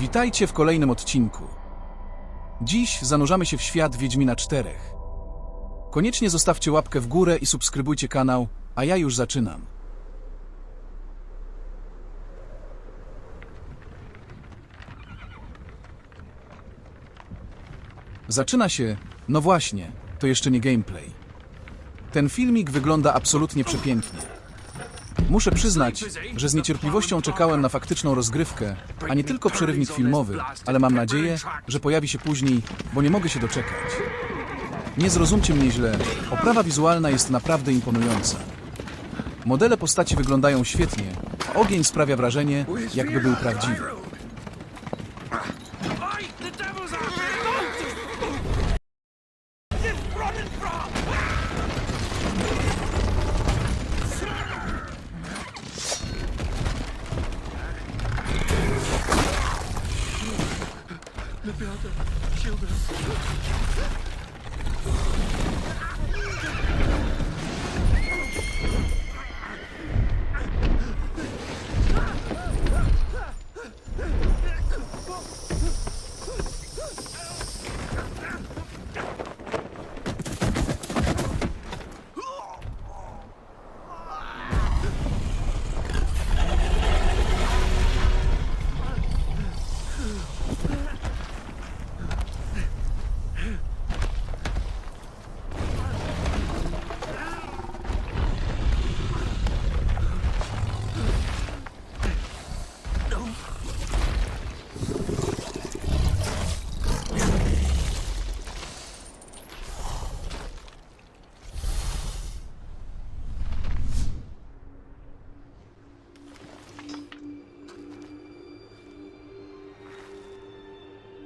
Witajcie w kolejnym odcinku. Dziś zanurzamy się w świat Wiedźmina 4. Koniecznie zostawcie łapkę w górę i subskrybujcie kanał, a ja już zaczynam. Zaczyna się, no właśnie, to jeszcze nie gameplay. Ten filmik wygląda absolutnie przepięknie. Muszę przyznać, że z niecierpliwością czekałem na faktyczną rozgrywkę, a nie tylko przerywnik filmowy, ale mam nadzieję, że pojawi się później, bo nie mogę się doczekać. Nie zrozumcie mnie źle, oprawa wizualna jest naprawdę imponująca. Modele postaci wyglądają świetnie, a ogień sprawia wrażenie, jakby był prawdziwy.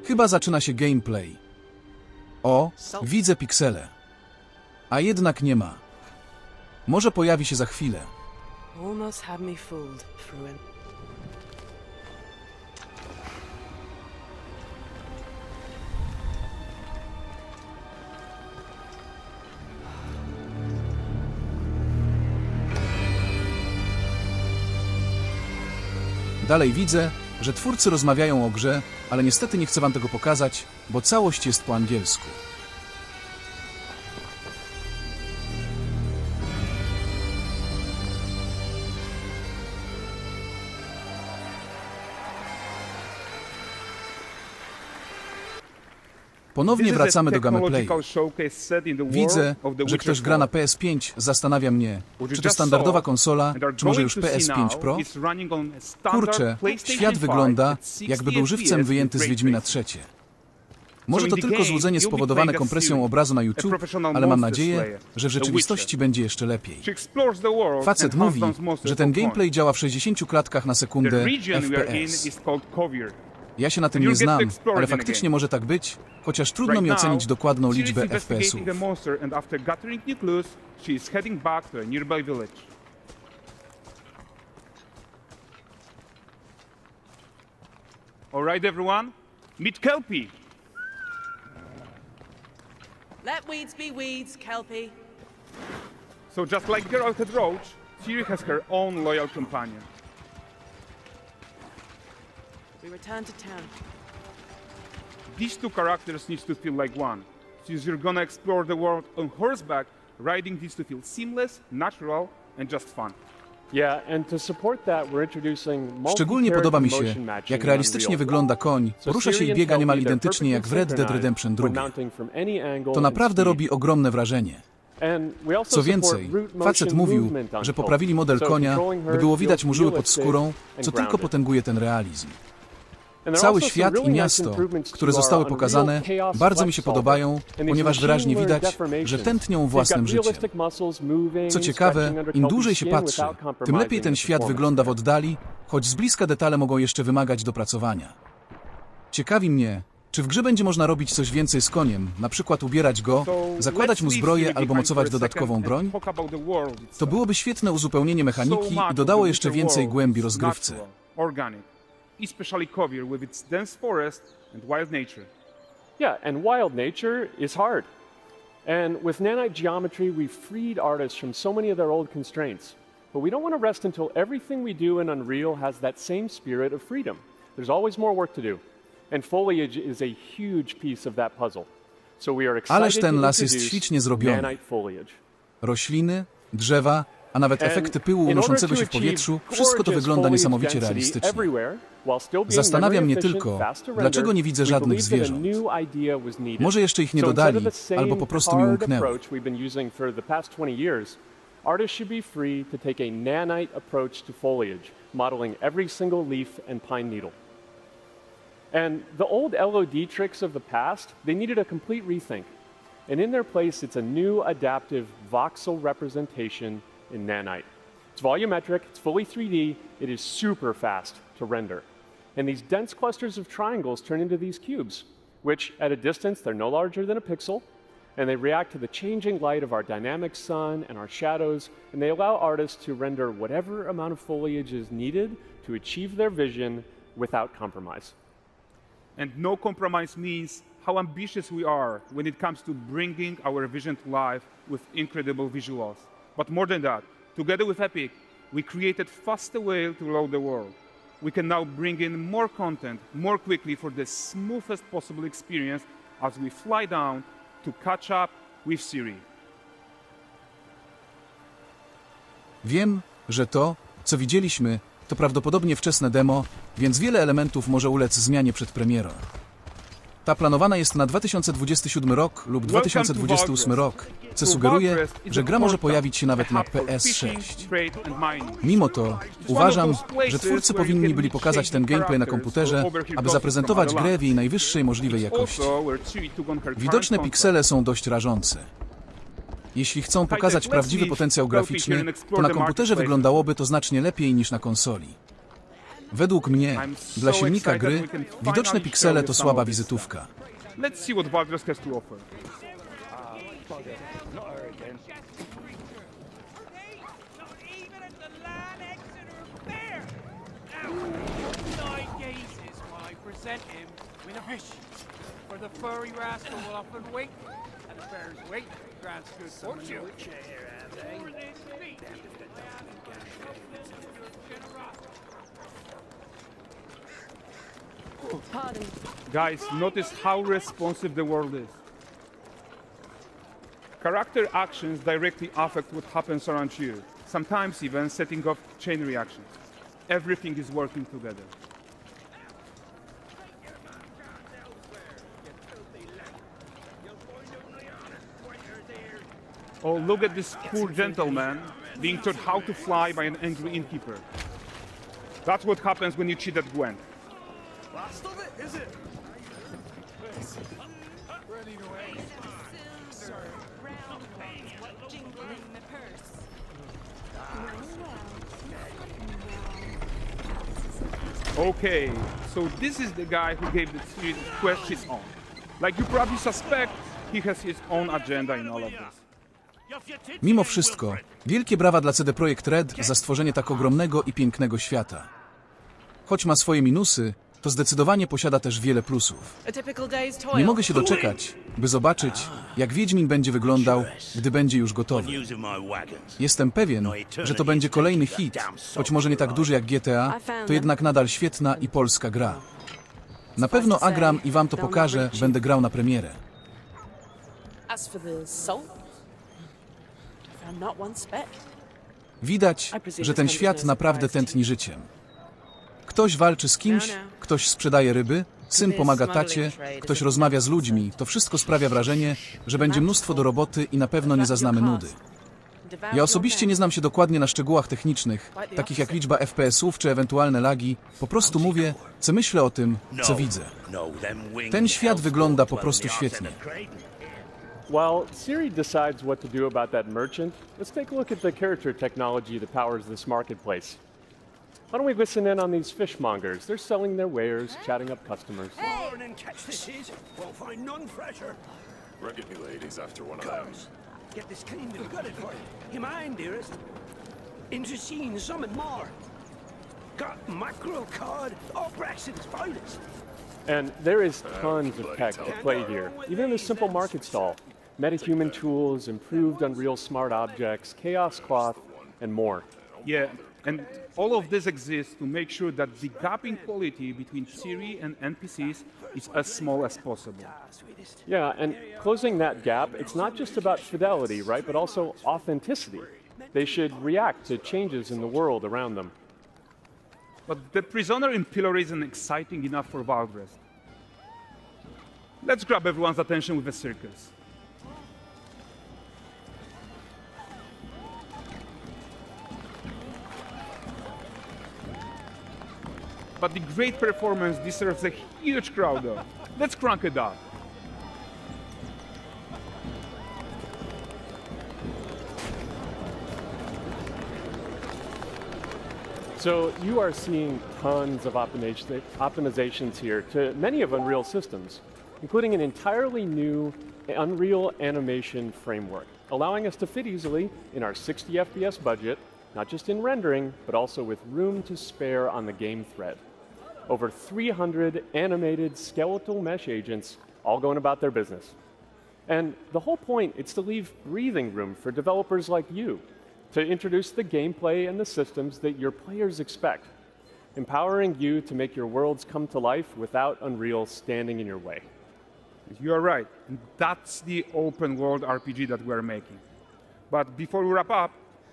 Chyba zaczyna się gameplay. O, widzę piksele. A jednak nie ma. Może pojawi się za chwilę. Almost had me fooled, Fruin. Dalej widzę, że twórcy rozmawiają o grze, ale niestety nie chcę wam tego pokazać, bo całość jest po angielsku. Ponownie wracamy do gameplayu. Widzę, że ktoś gra na PS5, zastanawia mnie, czy to standardowa konsola, czy może już PS5 Pro? Kurczę, świat wygląda, jakby był żywcem wyjęty z Wiedźmina III. Może to tylko złudzenie spowodowane kompresją obrazu na YouTube, ale mam nadzieję, że w rzeczywistości będzie jeszcze lepiej. Facet mówi, że ten gameplay działa w 60 klatkach na sekundę FPS. Ja się na tym nie znam, ale faktycznie może tak być, chociaż trudno mi ocenić dokładną liczbę FPS-ów. Alright everyone, meet Kelpie. Let weeds be weeds, Kelpie. So just like Geralt had Roach, Ciri has her own loyal companion. We return to town. These two characters need to feel like one. Since you're gonna explore the world on horseback, riding needs to feel seamless, natural, and just fun. Yeah, and to support that, we're introducing Szczególnie podoba mi się, jak realistycznie wygląda koń, porusza się i biega niemal identycznie jak w Red Dead Redemption synchronized 2. when mounting from any angle To naprawdę robi ogromne wrażenie. Co więcej, facet mówił, że poprawili model konia, by było widać mu żyły pod skórą, co tylko potęguje ten realizm. Cały świat i miasto, które zostały pokazane, bardzo mi się podobają, ponieważ wyraźnie widać, że tętnią własnym życiem. Co ciekawe, im dłużej się patrzy, tym lepiej ten świat wygląda w oddali, choć z bliska detale mogą jeszcze wymagać dopracowania. Ciekawi mnie, czy w grze będzie można robić coś więcej z koniem, na przykład ubierać go, zakładać mu zbroję albo mocować dodatkową broń? To byłoby świetne uzupełnienie mechaniki i dodało jeszcze więcej głębi Organic, especially Kovir with its dense forest and wild nature. Yeah, and wild nature is hard. And with nanite geometry, we've freed artists from so many of their old constraints. But we don't want to rest until everything we do in Unreal has that same spirit of freedom. there's always more work to do. And foliage is a huge piece of that puzzle. So we are excited Ależ ten to las jest introduce ślicznie zrobiony. nanite foliage. Rośliny, drzewa, a nawet efekty pyłu unoszącego się w powietrzu, wszystko to wygląda niesamowicie realistycznie. everywhere, while still being Zastanawia memory mnie tylko, dlaczego nie widzę żadnych zwierząt. Może jeszcze ich nie dodali, albo po prostu mi umknęły. approach we've been using for the past 20 years, artists should be free to take a nanite approach to foliage, modeling every single leaf and pine needle. And the old LOD tricks of the past, they needed a complete rethink. And in their place, it's a new adaptive voxel representation in nanite. It's volumetric, it's fully 3D, it is super fast to render. And these dense clusters of triangles turn into these cubes, which at a distance, they're no larger than a pixel, and they react to the changing light of our dynamic sun and our shadows, and they allow artists to render whatever amount of foliage is needed to achieve their vision without compromise. And no compromise means how ambitious we are when it comes to bringing our vision to life with incredible visuals. But more than that, together with Epic, we created faster way to load the world. We can now bring in more content more quickly for the smoothest possible experience as we fly down to catch up with Siri. Wiem, że to, co widzieliśmy, to prawdopodobnie wczesne demo, więc wiele elementów może ulec zmianie przed premierą. Ta planowana jest na 2027 rok lub 2028 rok, co sugeruje, że gra może pojawić się nawet na PS6. Mimo to uważam, że twórcy powinni byli pokazać ten gameplay na komputerze, aby zaprezentować grę w jej najwyższej możliwej jakości. Widoczne piksele są dość rażące. Jeśli chcą pokazać prawdziwy potencjał graficzny, to na komputerze wyglądałoby to znacznie lepiej niż na konsoli. Według mnie, dla silnika gry, widoczne piksele to słaba wizytówka. Let's see what has to offer. Present him with a fish. For the furry rascal will often wait, and the bear's weight grants good fortune. For this Pardon. Guys, notice how responsive the world is. Character actions directly affect what happens around you, sometimes even setting off chain reactions. Everything is working together. Oh, look at this poor gentleman being taught how to fly by an angry innkeeper. That's what happens when you cheat at Gwent. Last of it, is it? Okay, so this is the guy who gave the series quest his own. Like you probably suspect, he has his own agenda in all of this. Mimo wszystko, wielkie brawa dla CD Projekt Red za stworzenie tak ogromnego i pięknego świata. Choć ma swoje minusy, to zdecydowanie posiada też wiele plusów. Nie mogę się doczekać, by zobaczyć, jak Wiedźmin będzie wyglądał, gdy będzie już gotowy. Jestem pewien, że to będzie kolejny hit, choć może nie tak duży jak GTA, to jednak nadal świetna i polska gra. Na pewno agram i wam to pokażę, będę grał na premierę. Widać, że ten świat naprawdę tętni życiem. Ktoś walczy z kimś, ktoś sprzedaje ryby, syn pomaga tacie, ktoś rozmawia z ludźmi. To wszystko sprawia wrażenie, że będzie mnóstwo do roboty i na pewno nie zaznamy nudy. Ja osobiście nie znam się dokładnie na szczegółach technicznych, takich jak liczba FPS-ów czy ewentualne lagi. Po prostu mówię, co myślę o tym, co widzę. Ten świat wygląda po prostu świetnie. While Siri decides what to do about that merchant, let's take a look at the character technology that powers this marketplace. Why don't we listen in on these fishmongers? They're selling their wares, chatting up customers. Morning catch this is. Won't find none fresher. Reckon you ladies after one of them. Get this cleaned and gutted for you. You mind, dearest? Into seeing something more. Got mackerel cod. All Brexit's finest. And there is uh, tons of tech to play here, even in this simple market stall. Metahuman tools, improved Unreal Smart Objects, Chaos Cloth, and more. Yeah, And all of this exists to make sure that the gap in quality between Siri and NPCs is as small as possible. Yeah, and closing that gap, it's not just about fidelity, right, but also authenticity. They should react to changes in the world around them. But the prisoner in Pillory isn't exciting enough for Valdrest. Let's grab everyone's attention with a circus. But the great performance deserves a huge crowd though. Let's crank it up. So you are seeing tons of optimizations here to many of Unreal systems, including an entirely new Unreal animation framework, allowing us to fit easily in our 60 FPS budget, not just in rendering, but also with room to spare on the game thread. Over 300 animated skeletal mesh agents all going about their business. And the whole point is to leave breathing room for developers like you to introduce the gameplay and the systems that your players expect, empowering you to make your worlds come to life without Unreal standing in your way. You are right. That's the open world RPG that we're making. But before we wrap up,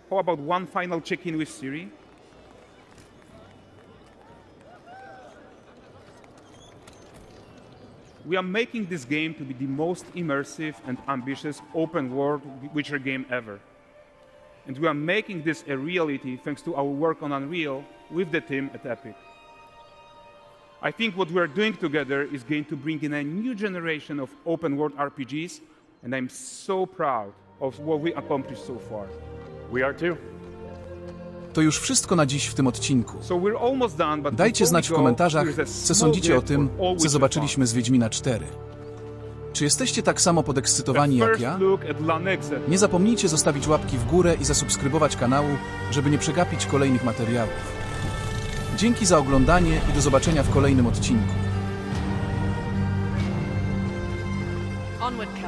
how about one final check in with Siri? We are making this game to be the most immersive and ambitious open world Witcher game ever. And we are making this a reality thanks to our work on Unreal with the team at Epic. I think what we are doing together is going to bring in a new generation of open world RPGs, and I'm so proud of what we accomplished so far. We are too. To już wszystko na dziś w tym odcinku. Dajcie znać w komentarzach, co sądzicie o tym, co zobaczyliśmy z Wiedźmina 4. Czy jesteście tak samo podekscytowani jak ja? Nie zapomnijcie zostawić łapki w górę i zasubskrybować kanału, żeby nie przegapić kolejnych materiałów. Dzięki za oglądanie i do zobaczenia w kolejnym odcinku. Onward.